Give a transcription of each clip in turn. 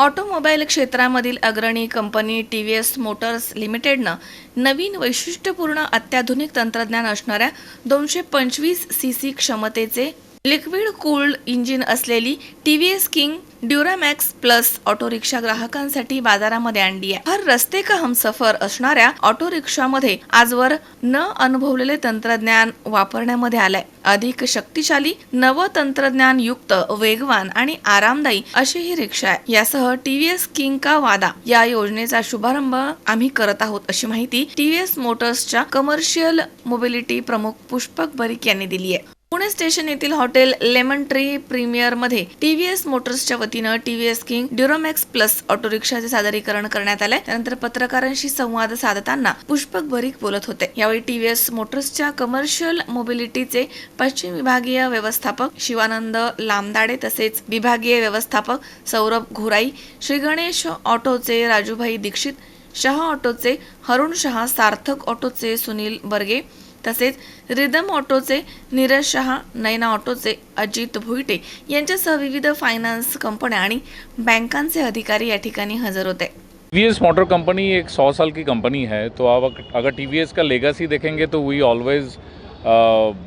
Automobile क्षेत्रामधील अग्रणी company T V S motors लिमिटेडनं नवीन वैशिष्ट्यपूर्ण अत्याधुनिक तंत्रज्ञान असणाऱ्या दोनशे पंचवीस सी सी क्षमतेचे लिक्विड कूल्ड इंजिन असलेली T V S King Duramax plus auto rickshaw ग्राहकांसाठी बाजारामध्ये आणली आहे. हर रस्ते का हमसफर असणाऱ्या ऑटो रिक्षामध्ये आजवर न अनुभवलेले तंत्रज्ञान वापरण्यामध्ये आलंय. अधिक शक्तिशाली नव तंत्रज्ञान युक्त वेगवान आणि आरामदायी अशी ही रिक्षा आहे. यासह टीव्हीएस किंग का वादा. या योजनेचा शुभारंभ आम्ही करत आहोत अशी माहिती टीव्हीएस मोटर्सच्या कमर्शियल मोबिलिटी प्रमुख पुष्पक बरीक यांनी दिली आहे. पुणे स्टेशन येथील हॉटेल लेमन ट्री प्रीमियरमध्ये टीव्हीएस मोटर्सच्या वतीनं TVS king Duromax plus auto रिक्षाचे सादरीकरण करण्यात आले त्यानंतर पत्रकारांशी संवाद साधताना पुष्पक बरीक बोलत होते. यावेळी टीव्हीएस मोटर्सच्या कमर्शियल मोबिलिटीचे पश्चिम विभागीय व्यवस्थापक शिवानंद लामदाडे तसेच विभागीय व्यवस्थापक सौरभ घोराई श्री गणेश ऑटोचे राजूभाई दीक्षित शहा ऑटोचे हरुण शहा सार्थक ऑटोचे सुनील बर्गे तसेच रिदम ऑटोचे नीरज शहा नैना ऑटोचे अजित भुईटे यांच्यासह विविध फायनान्स कंपन्या आणि बँकांचे अधिकारी या ठिकाणी हजर होते. टी मोटर कंपनी एक सौ साल की कंपनी है तो आप अगर टी का लेगेसी देखेंगे तो we always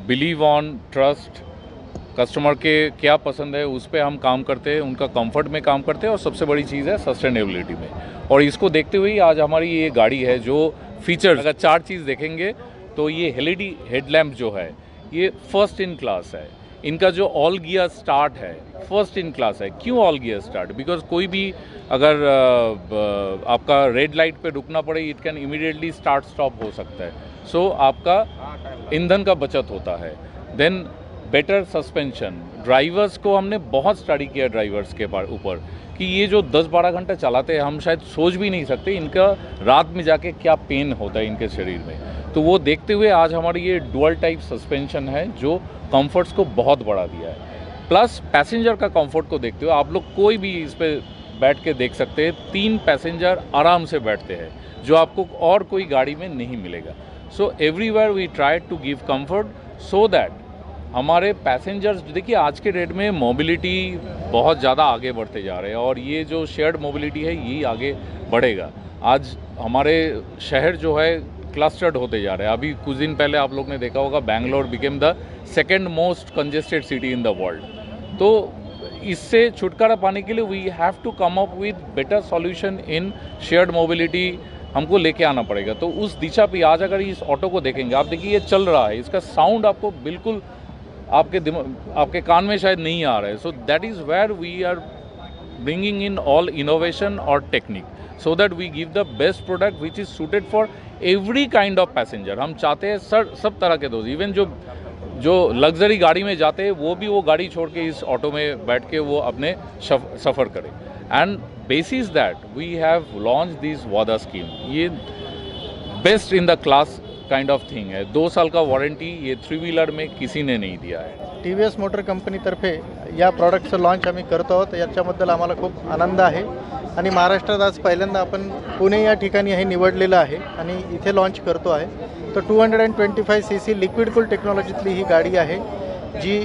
believe on trust customer के क्या पसंद है उस पर हम काम करते हैं उनका कंफर्ट में काम करते हैं और सबसे बड़ी चीज़ है सस्टेनेबिलिटी में। और इसको देखते हुए आज हमारी ये गाड़ी है जो फीचर्स अगर चार चीज़ देखेंगे तो ये एलईडी हेडलैम्प जो है ये फ़र्स्ट इन क्लास है। इनका जो ऑल गियर स्टार्ट है फ़र्स्ट इन क्लास है। क्यों ऑल गियर स्टार्ट बिकॉज़ कोई भी अगर आपका रेड लाइट पे रुकना पड़े it can immediately start stop हो सकता है। सो so, आपका ईंधन का बचत होता है। Then better suspension. ड्राइवर्स को हमने बहुत स्टडी किया ड्राइवर्स के ऊपर कि ये जो 10-12 घंटा चलाते हैं, हम शायद सोच भी नहीं सकते इनका रात में जाके क्या पेन होता है इनके शरीर में। तो वो देखते हुए आज हमारी ये डुअल टाइप सस्पेंशन है जो कंफर्ट्स को बहुत बढ़ा दिया है। प्लस पैसेंजर का कंफर्ट को देखते हुए आप लोग कोई भी इस पर बैठ के देख सकते हैं, तीन पैसेंजर आराम से बैठते हैं, जो आपको और कोई गाड़ी में नहीं मिलेगा। So everywhere we try to give comfort so that हमारे पैसेंजर्स देखिए, आज के डेट में मोबिलिटी बहुत ज़्यादा आगे बढ़ते जा रहे हैं और ये जो शेयर्ड मोबिलिटी है, यही आगे बढ़ेगा। आज हमारे शहर जो है क्लस्टर्ड होते जा रहे हैं। अभी कुछ दिन पहले आप लोग ने देखा होगा Bangalore became the second most congested city in the world तो इससे छुटकारा पाने के लिए we have to come up with better solution in shared mobility हमको लेके आना पड़ेगा। तो उस दिशा पे आज अगर इस ऑटो को देखेंगे, आप देखिए, ये चल रहा है। इसका साउंड आपको बिल्कुल आपके दिमाग आपके कान में शायद नहीं आ रहा है। So that is where we are bringing in all innovation or technique, so that we give the best product which is suited for every kind of passenger हम चाहते हैं सर, सब तरह के दोस्त इवन जो जो लग्जरी गाड़ी में जाते हैं, वो भी वो गाड़ी छोड़ के इस ऑटो में बैठ के वो अपने सफ़र करें। And basis that we have launch this वादा स्कीम ये best in the class kind of thing है। दो साल का वारंटी ये थ्री व्हीलर में किसी ने नहीं दिया है। टी व्ही एस मोटर कंपनीतर्फे या प्रॉडक्टचं लॉन्च आम्ही करतो आहोत याच्याबद्दल आम्हाला खूप आनंद आहे। आणि महाराष्ट्रात आज पहिल्यांदा आपण पुणे या ठिकाणी हे निवडलेलं आहे आणि इथे लॉन्च करतो आहे। तर two hundred and twenty five C C liquid cool टेक्नॉलॉजीतली ही गाडी आहे जी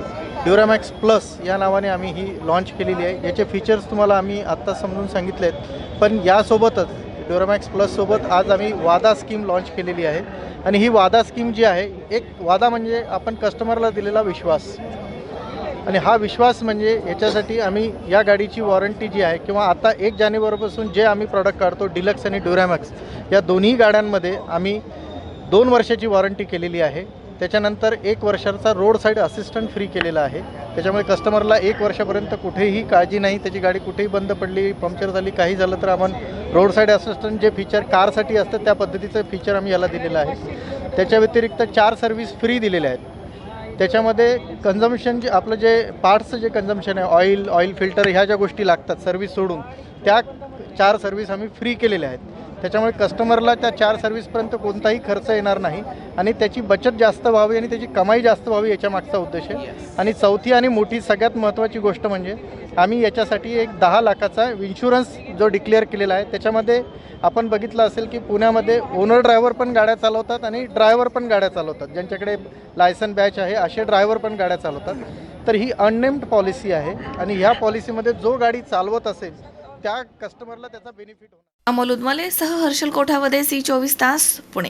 ड्युरामॅक्स प्लस या नावाने आम्ही ही लॉन्च केलेली आहे। याचे फीचर्स तुम्हाला आम्ही आत्ता समजून सांगितले आहेत पण यासोबतच ड्युरामॅक्स प्लससोबत आज आम्ही वादा स्कीम लॉन्च केलेली आहे. आणि ही वादा स्कीम जी आहे एक वादा म्हणजे आपण कस्टमरला दिलेला विश्वास. आणि हा विश्वास म्हणजे याच्यासाठी आम्ही या गाडीची वॉरंटी जी आहे किंवा आता एक जानेवारीपासून जे आम्ही प्रॉडक्ट काढतो डिलक्स आणि ड्युरामॅक्स या दोन्ही गाड्यांमध्ये आम्ही दोन वर्षाची वॉरंटी केलेली आहे. त्याच्यानंतर एक वर्षाचा रोड साईड असिस्टंट फ्री केलेला आहे. त्याच्यामुळे कस्टमरला एक वर्षापर्यंत कुठेही काळजी नाही त्याची गाडी कुठेही बंद पडली पंक्चर झाली काही झालं तर आपण रोड साईड असिस्टंट जे फीचर कारसाठी असतं त्या पद्धतीचं फीचर आम्ही याला दिलेलं आहे. त्याच्या व्यतिरिक्त चार सर्व्हिस फ्री दिलेल्या आहेत. त्याच्यामध्ये कन्झम्शन जे आपलं जे पार्ट्सचं जे कन्झम्शन आहे ऑइल ऑइल फिल्टर ह्या ज्या गोष्टी लागतात सर्व्हिस सोडून त्या चार सर्व्हिस आम्ही फ्री केलेल्या आहेत. त्याच्यामुळे कस्टमरला त्या चार सर्व्हिसपर्यंत कोणताही खर्च येणार नाही. आणि त्याची बचत जास्त व्हावी आणि त्याची कमाई जास्त व्हावी याच्या मागचा उद्देश आहे. आणि चौथी आणि मोठी सगळ्यात महत्त्वाची गोष्ट म्हणजे आम्ही याच्यासाठी एक दहा लाखाचा इन्शुरन्स जो डिक्लेअर केलेला आहे त्याच्यामध्ये आपण बघितलं असेल की पुण्यामध्ये ओनर ड्रायव्हर पण गाड्या चालवतात आणि ड्रायव्हर पण गाड्या चालवतात. ज्यांच्याकडे लायसन बॅच आहे असे ड्रायव्हर पण गाड्या चालवतात. तर ही अननेम्ड पॉलिसी आहे आणि ह्या पॉलिसीमध्ये जो गाडी चालवत असेल त्या कस्टमरला त्याचा बेनिफिट होणार. अमोल उदमाले सह हर्षल कोठावदे सी चोवीस तास पुणे.